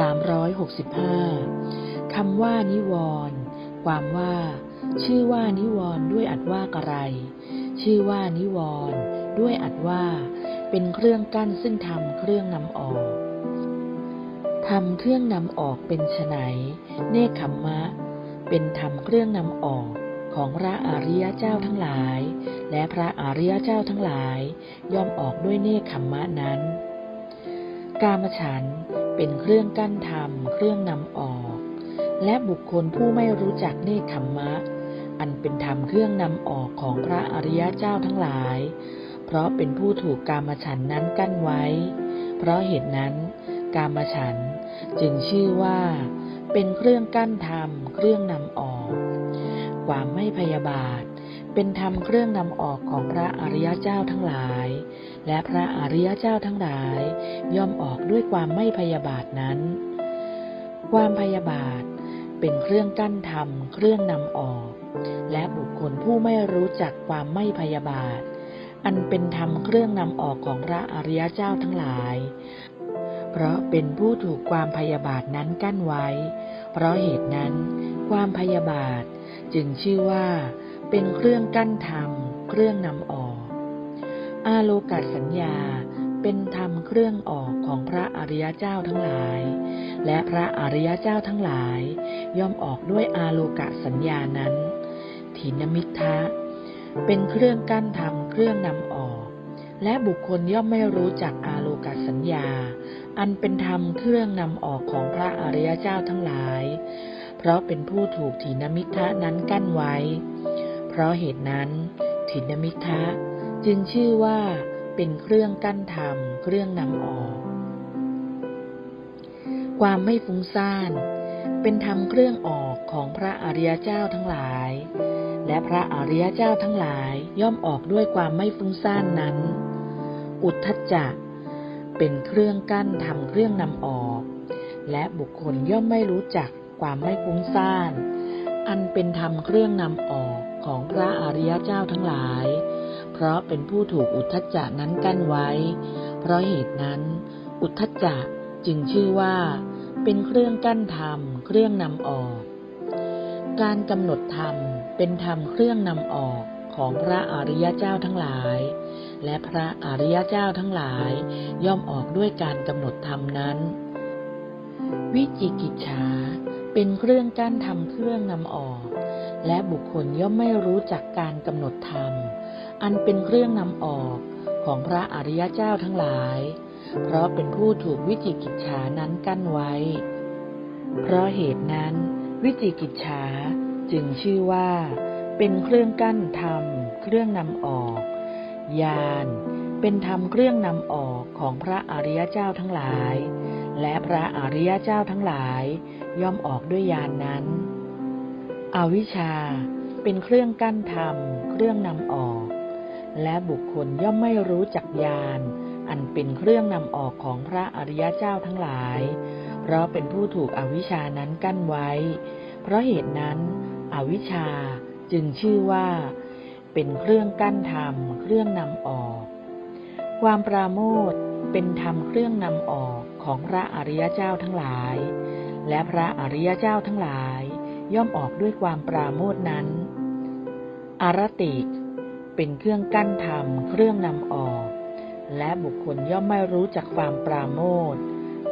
365 คำว่านิวรณ์ความว่า ชื่อว่านิวรณ์ด้วยอัดว่ากระไร ชื่อว่านิวรณ์ด้วยอัดว่า เป็นเครื่องกั้นซึ่งทำเครื่องนำออกทำเครื่องนำออกเป็นไฉนเนคขมมะ เป็นธรรมเครื่องนำออกของพระอริยเจ้าทั้งหลาย และพระอริยเจ้าทั้งหลาย ย่อมออกด้วยเนคขมมะนั้น กามฉันท เป็นเครื่องกั้นธรรม เครื่องนำออก และบุคคลผู้ไม่รู้จักเนคขมมะ อันเป็นธรรมเครื่องนำออกของพระอริยเจ้าทั้งหลาย เพราะเป็นผู้ถูกกามฉันนั้นกั้นไว้ เพราะเหตุนั้น กามฉันจึงชื่อว่า เป็นเครื่องกั้นธรรม เครื่องนำออก ความไม่พยาบาท เป็นธรรมเครื่องนำออกของพระอริยเจ้าทั้งหลาย และพระอริยเจ้าทั้งหลาย ย่อมออกด้วยความไม่พยาบาทนั้น ความพยาบาท เป็นเครื่องกั้นธรรมเครื่องนำออก และบุคคลผู้ไม่รู้จักความไม่พยาบาท อันเป็นธรรมเครื่องนำออกของพระอริยเจ้าทั้งหลาย เพราะเป็นผู้ถูกความพยาบาทนั้นกั้นไว้ เพราะเหตุนั้นความพยาบาท จึงชื่อว่า เป็นเครื่องกั้นธรรม เครื่องนำออก อาโลกัสสัญญาเป็นธรรมเครื่องออกของพระอริยเจ้าทั้งหลาย และพระอริยเจ้าทั้งหลาย ย่อมออกด้วยอาโลกะสัญญานั้นถินมิทะเป็นเครื่องกั้นธรรมเครื่องนำออก และบุคคลย่อมไม่รู้จักอาโลกสัญญา อันเป็นธรรมเครื่องนำออกของพระอริยเจ้าทั้งหลาย เพราะเป็นผู้ถูกถีนมิทะนั้นกั้นไว้ เพราะเหตุนั้นถีนมิทะจึงชื่อว่าเป็นเครื่องกั้นธรรม เครื่องนำออก ความไม่ฟุ้งซ่าน เป็นธรรมเครื่องออกของพระอริยเจ้าทั้งหลาย และพระอริยเจ้าทั้งหลายย่อมออกด้วยความไม่ฟุ้งซ่านนั้น อุทธัจจะเป็นเครื่องกั้นทำเครื่องนำออก และบุคคลย่อมไม่รู้จัก ความไม่ฟุ้งซ่าน อันเป็นธรรมเครื่องนำออกของพระอริยเจ้าทั้งหลาย เพราะเป็นผู้ถูกอุทธัจจะนั้นกั้นไว้ เพราะเหตุนั้น อุทธัจจะจึงชื่อว่า เป็นเครื่องกั้นธรรมเครื่องนำออก การกำหนดธรรมเป็นธรรมเครื่องนำออกของพระอริยเจ้าทั้งหลาย และพระอริยเจ้าทั้งหลายย่อมออกด้วยการกำหนดธรรมนั้น วิจิกิจฉา เป็นเครื่องกั้นธรรมเครื่องนำออก และบุคคลย่อมไม่รู้จักการกำหนดธรรม อันเป็นเครื่องนำออกของพระอริยเจ้าทั้งหลาย เพราะเป็นผู้ถูกวิจิกิจฉานั้นกั้นไว้ เพราะเหตุนั้น วิจิกิจฉาจึงชื่อว่า เป็นเครื่องกั้นธรรม เครื่องนำออกญาณเป็นธรรมเครื่องนำออกของพระอริยเจ้าทั้งหลาย และพระอริยเจ้าทั้งหลายย่อมออกด้วยญานนั้น อวิชชาเป็นเครื่องกั้นธรรม เครื่องนำออก และบุคคลย่อมไม่รู้จักญาณอันเป็นเครื่องนำออกของพระอริยเจ้าทั้งหลาย เพราะเป็นผู้ถูกอวิชชานั้นกั้นไว้ เพราะเหตุนั้น อวิชชาจึงชื่อว่า เป็นเครื่องกั้นธรรม เครื่องนำออก ความปราโมท เป็นธรรมเครื่องนำออกของพระอริยเจ้าทั้งหลาย และพระอริยเจ้าทั้งหลาย ย่อมออกด้วยความปราโมทนั้น อารติ เป็นเครื่องกั้นธรรมเครื่องนำออก และบุคคลย่อมไม่รู้จักความปราโมท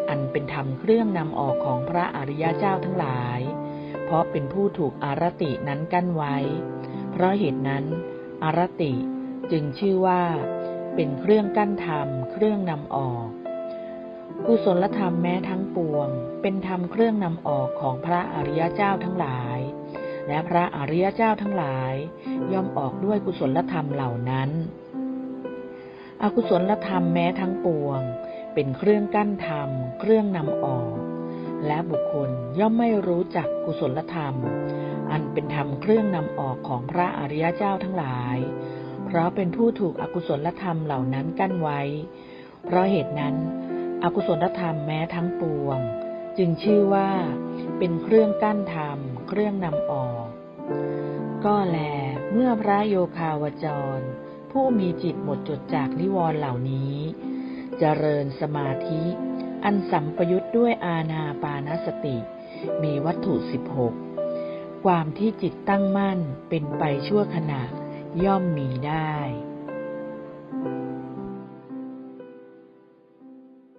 อันเป็นธรรมเครื่องนำออกของพระอริยเจ้าทั้งหลาย เพราะเป็นผู้ถูกอารตินั้นกั้นไว้ เพราะเหตุนั้น อารติจึงชื่อว่า เป็นเครื่องกั้นธรรม เครื่องนำออก กุศลธรรมแม้ทั้งปวง เป็นธรรมเครื่องนำออกของพระอริยเจ้าทั้งหลาย และพระอริยเจ้าทั้งหลาย ย่อมออกด้วยกุศลธรรมเหล่านั้น อกุศลธรรมแม้ทั้งปวง เป็นเครื่องกั้นธรรม เครื่องนำออก และบุคคลย่อมไม่รู้จักกุศลธรรม อันเป็นธรรมเครื่องนำออกของพระอริยเจ้าทั้งหลาย เพราะเป็นผู้ถูกอกุศลธรรมเหล่านั้นกั้นไว้ เพราะเหตุนั้น อกุศลธรรมแม้ทั้งปวง จึงชื่อว่าเป็นเครื่องกั้นธรรม เครื่องนำออก ก็แล เมื่อพระโยคาวจร ผู้มีจิตหมดจดจากนิวรณ์เหล่านี้เจริญสมาธิ อันสัมปยุทธ์ด้วยอาณาปานสติ มีวัตถุสิบหกความที่จิตตั้งมั่นเป็นไปชั่วขณะ ย่อมมีได้